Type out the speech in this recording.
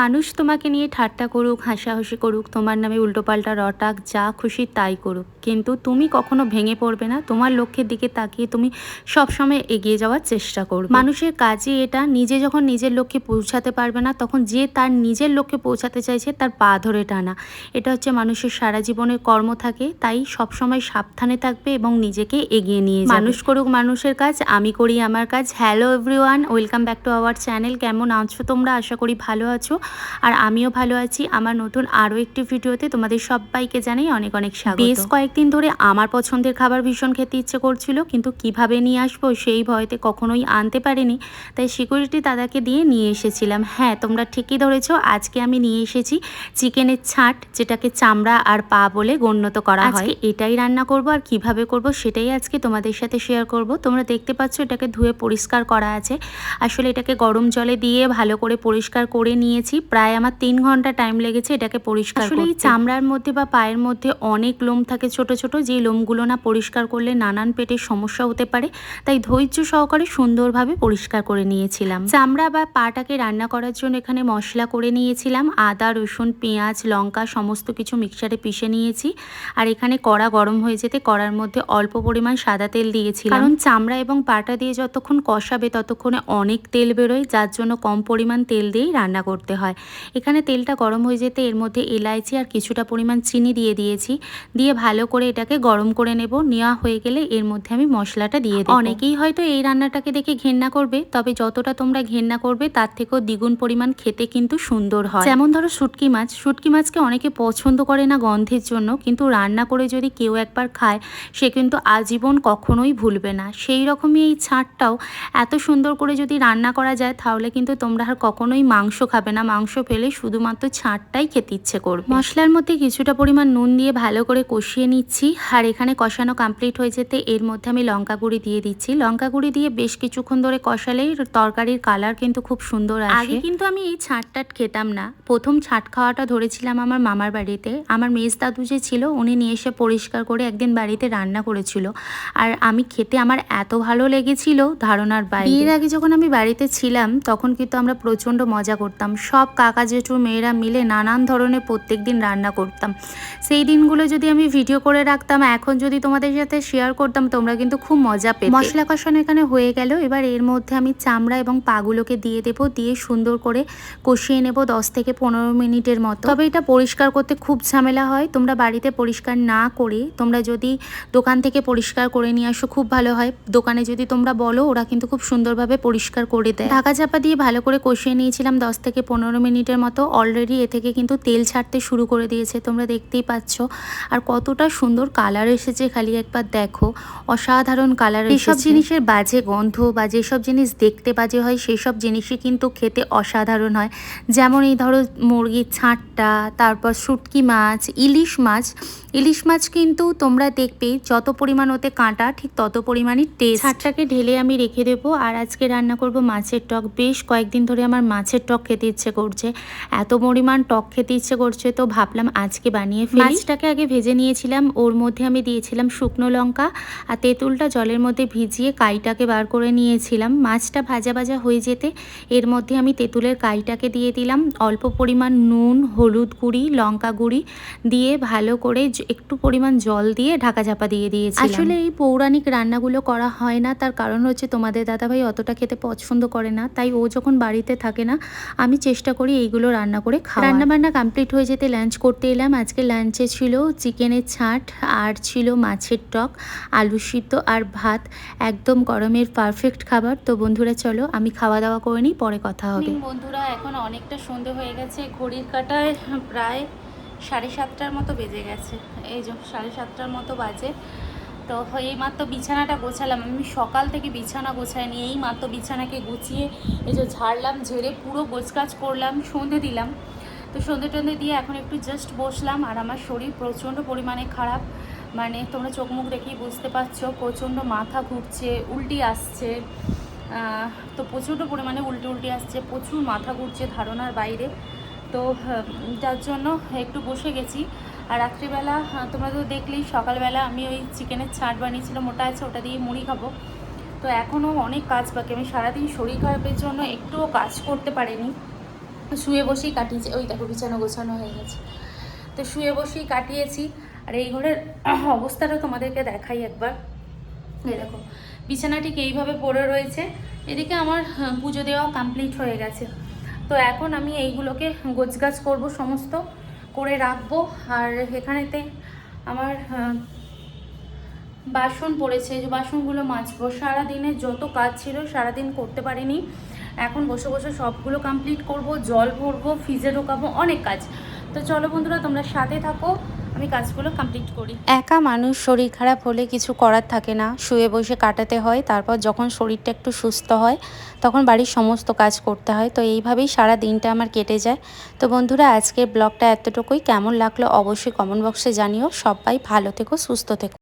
মানুষ তোমাকে নিয়ে ঠাট্টা করুক, হাসাহাসি করুক, তোমার নামে উল্টোপাল্টা রটাক যা খুশি তাই করুক। কিন্তু তুমি কখনো ভেঙে পড়বে না, তোমার লক্ষ্যের দিকে তাকিয়ে তুমি সবসময় এগিয়ে যাওয়ার চেষ্টা করবে। মানুষের কাজে এটা, নিজে যখন নিজের লক্ষ্যে পৌঁছাতে পারবে না, তখন যে তার নিজের লক্ষ্যে পৌঁছাতে চাইছে, তার পা ধরে টানা। এটা হচ্ছে মানুষের সারা জীবনের কর্ম থাকে, তাই সবসময় সাবধানে থাকবে এবং নিজেকে এগিয়ে নিয়ে মানুষ করুক মানুষের কাজ, আমি করি আমার কাজ। Hello everyone welcome back to our channel কেমন আছো তোমরা? আশা করি ভালো আছো। আর আমিও ভালো আছি। আমার নতুন আরও একটি ভিডিওতে তোমাদের সবাইকে জানাই অনেক অনেক স্বাগত। বেশ কয়েকদিন ধরে আমার পছন্দের খাবার ভীষণ খেতে ইচ্ছে করছিল কিন্তু কীভাবে নিয়ে আসব সেই ভয়তে কখনোই আনতে পারিনি। তাই সিকিউরিটি দাদাকে দিয়ে নিয়ে এসেছিলাম। হ্যাঁ তোমরা ঠিকই ধরেছো আজকে আমি নিয়ে এসেছি চিকেনের ছাট যেটাকে চামড়া আর পা বলে গণ্যত করা হয়। এটাই রান্না করব আর কীভাবে করব সেটাই আজকে তোমাদের সাথে শেয়ার করব। তোমরা দেখতে পাচ্ছ এটাকে ধুয়ে পরিষ্কার করা আছে। আসলে এটাকে গরম জলে দিয়ে ভালো করে পরিষ্কার করে নিয়েছি। প্রায় আমার তিন ঘণ্টা টাইম লেগেছে এটাকে পরিষ্কার আসলে এই চামড়ার মধ্যে বা পায়ের মধ্যে অনেক লোম থাকে ছোট ছোট যে লোমগুলো না পরিষ্কার করলে নানান পেটের সমস্যা হতে পারে। তাই ধৈর্য সহকারে সুন্দরভাবে পরিষ্কার করে নিয়েছিলাম। চামড়া বা পাটাকে রান্না করার জন্য এখানে মশলা করে নিয়েছিলাম। আদা রসুন পেঁয়াজ লঙ্কা সমস্ত কিছু মিক্সারে পিষে নিয়েছি। আর এখানে কড়া গরম হয়ে যেতে কড়ার মধ্যে অল্প পরিমাণ সাদা তেল দিয়েছি কারণ চামড়া এবং পাটা দিয়ে যতক্ষণ কষাবে ততক্ষণে অনেক তেল বেরোয় যার জন্য কম পরিমাণ তেল দিয়েই রান্না করতে হয়। এখানে তেলটা গরম হয়ে যেতে এর মধ্যে এলাইচি আর কিছুটা পরিমাণ চিনি দিয়ে দিয়েছি। দিয়ে ভালো করে এটাকে গরম করে নেব। নেওয়া হয়ে গেলে এর মধ্যে আমি মশলাটা দিয়ে দেবো। অনেকেই হয়তো এই রান্নাটাকে দেখে ঘেন্না করবে, তবে যতটা তোমরা ঘেন্না করবে তার থেকেও দ্বিগুণ পরিমাণ খেতে কিন্তু সুন্দর হয়। যেমন ধরো শুটকি মাছ। শুটকি মাছকে অনেকে পছন্দ করে না গন্ধের জন্য, কিন্তু রান্না করে যদি কেউ একবার খায়, সে কিন্তু আজীবন কখনোই ভুলবে না। সেই রকমই এই ছাঁটটাও। এত সুন্দর করে যদি রান্না করা যায়, তাহলে কিন্তু তোমরা আর কখনোই মাংস খাবে না। মাংস পেলে শুধুমাত্র ছাঁটটাই খেতে ইচ্ছে করবে। মশলার মধ্যে কিছুটা পরিমাণ নুন দিয়ে ভালো করে কষিয়ে নিচ্ছি। আর এখানে কষানো কমপ্লিট হয়ে যেতে এর মধ্যে আমি লঙ্কা গুঁড়ি দিয়ে দিচ্ছি। লঙ্কা গুঁড়ি দিয়ে বেশ কিছুক্ষণ ধরে কষালেই তরকারির কালার কিন্তু খুব সুন্দর আসে। আগে কিন্তু আমি এই ছাঁট টাট খেতাম না। প্রথম ছাট খাওয়াটা ধরেছিলাম আমার মামার বাড়িতে। আমার মেজ দাদু যে ছিল উনি নিয়ে এসে পরিষ্কার করে একদিন বাড়িতে রান্না করেছিল। আর আমি খেতে আমার এত ভালো লেগেছিল ধারণার বাইরে। এর আগে যখন আমি বাড়িতে ছিলাম তখন কিন্তু আমরা প্রচণ্ড মজা করতাম। সব কাকা জেঠুর মেয়েরা মিলে নানান ধরনের প্রত্যেক দিন রান্না করতাম। সেই দিনগুলো যদি আমি ভিডিও করে রাখতাম, এখন যদি তোমাদের সাথে শেয়ার করতাম, তোমরা কিন্তু খুব মজা পেতে। মশলা কষানো এখানে হয়ে গেল। এবার এর মধ্যে আমি চামড়া এবং পাগুলোকে দিয়ে দেবো, দিয়ে সুন্দর করে কষিয়ে নেব দশ থেকে পনেরো মিনিটের মতো। তবে এটা পরিষ্কার করতে খুব ঝামেলা হয়। তোমরা বাড়িতে পরিষ্কার না করে তোমরা যদি দোকান থেকে পরিষ্কার করে নিয়ে আসো, খুব ভালো হয়। দোকানে যদি তোমরা বলো, ওরা কিন্তু খুব সুন্দরভাবে পরিষ্কার করে দেয়। ঢাকা চাপা দিয়ে ভালো করে কষিয়ে নিয়েছিলাম দশ থেকে পনেরো মিনিটের মতো অলরেডি এ থেকে কিন্তু তেল ছাড়তে শুরু করে দিয়েছে তোমরা দেখতেই পাচ্ছ। আর কতটা সুন্দর কালার এসেছে খালি একবার দেখো। অসাধারণ কালার এসব জিনিসের বাজে গন্ধ বা যেসব জিনিস দেখতে বাজে হয় সেই সব জিনিসই কিন্তু খেতে অসাধারণ হয়। যেমন এই ধরো মুরগির ছাঁটটা তারপর শুটকি মাছ ইলিশ মাছ। ইলিশ মাছ কিন্তু তোমরা দেখবে যত পরিমাণ ওতে কাঁটা ঠিক তত পরিমাণই টেস্ট ছাঁটটাকে ঢেলে আমি রেখে দেবো। আর আজকে রান্না করব মাছের টক। বেশ কয়েকদিন ধরে আমার মাছের টক খেতে ইচ্ছে করছে। এত পরিমাণ টক খেতে ইচ্ছে করছে তো ভাবলাম আজকে বানিয়ে ফেলি। মাছটাকে আগে ভেজে নিয়েছিলাম। ওর মধ্যে আমি দিয়েছিলাম শুকনো লঙ্কা আর তেঁতুলটা জলের মধ্যে ভিজিয়ে কাইটাকে বার করে নিয়েছিলাম। মাছটা ভাজা ভাজা হয়ে যেতে এর মধ্যে আমি তেঁতুলের কাইটাকে দিয়ে দিলাম। অল্প পরিমাণ নুন হলুদ গুঁড়ি লঙ্কা গুঁড়ি দিয়ে ভালো করে একটু পরিমাণ জল দিয়ে ঢাকা ঝাপা দিয়ে দিয়েছি আসলে এই পৌরাণিক রান্নাগুলো করা হয় না। তার কারণ হচ্ছে তোমাদের দাদাভাই অতটা খেতে পছন্দ করে না। তাই ও যখন বাড়িতে থাকে না আমি চেষ্টা করি এইগুলো রান্না করে খাওয়া রান্না বান্না কমপ্লিট হয়ে যেতে লাঞ্চ করতে এলাম। আজকে লাঞ্চে ছিল চিকেনের ছাট, আর ছিল মাছের টক, আলু সিদ্ধ আর ভাত। একদম গরমের পারফেক্ট খাবার। তো বন্ধুরা, চলো আমি খাওয়া দাওয়া করে নিই, পরে কথা হবে। বন্ধুরা, এখন অনেকটা সন্ধে হয়ে গেছে। ঘড়ির কাটায় প্রায় সাড়ে সাতটার মতো বেজে গেছে। এই যে সাড়ে সাতটার মতো বাজে। তো এই মাত্র বিছানাটা গোছালাম। আমি সকাল থেকে বিছানা গোছাইনি এই মাত্র বিছানাকে গুছিয়ে এই যে ঝাড়লাম, ঝেড়ে পুরো গোছকাজ করলাম, সন্ধে দিলাম। তো সন্ধে টন্ধে দিয়ে এখন একটু জাস্ট বসলাম আর আমার শরীর প্রচণ্ড পরিমাণে খারাপ। মানে তোমরা চোখ মুখ দেখেই বুঝতে পারছ, প্রচণ্ড মাথা ঘুরছে, উল্টি আসছে। তো প্রচণ্ড পরিমাণে উল্টে উল্টে আসছে, প্রচুর মাথা ঘুরছে ধারণার বাইরে। তো যার জন্য একটু বসে গেছি। আর রাত্রিবেলা তোমরা তো দেখলেই সকালবেলা আমি ওই চিকেনের ছাট বানিয়েছিলাম ওটা আছে ওটা দিয়ে মুড়ি খাব। তো এখনও অনেক কাজ বাকি আমি সারাদিন শরীর খারাপের জন্য একটুও কাজ করতে পারিনি। শুয়ে বসেই কাটিয়েছি ওই দেখো বিছানা গোছানো হয়ে গেছে। তো শুয়ে বসেই কাটিয়েছি আর এই ঘরের অবস্থাটা তোমাদেরকে দেখাই একবার। এই দেখো বিছানা ঠিক এইভাবে পড়ে রয়েছে এদিকে আমার হ্যাঁ, পুজো দেওয়া কমপ্লিট হয়ে গেছে। তো এখন আমি এইগুলোকে গোছগাছ করব সমস্ত। করে রাখব। আর এখানেতে আমার বাসন পড়েছে। যে বাসনগুলো মাজবো। সারাদিনের যত কাজ ছিল সারাদিন করতে পারিনি। এখন বসে বসে সবগুলো কমপ্লিট করব, জল ভরবো ফ্রিজে ঢোকাবো, অনেক কাজ। তো চলো বন্ধুরা, তোমরা সাথে থাকো। আমি কাজগুলো কমপ্লিট করি। একা মানুষ শরীর খারাপ হলে কিছু করার থাকে না। শুয়ে বসে কাটাতে হয়, তারপর যখন শরীরটা একটু সুস্থ হয়, তখন বাড়ির সমস্ত কাজ করতে হয়। তো এইভাবেই সারা দিনটা আমার কেটে যায়। তো বন্ধুরা, আজকের ব্লগটা এতটুকুই। কেমন লাগল অবশ্যই কমেন্ট বক্সে জানিও। সবাই ভালো থেকো, সুস্থ থেকো।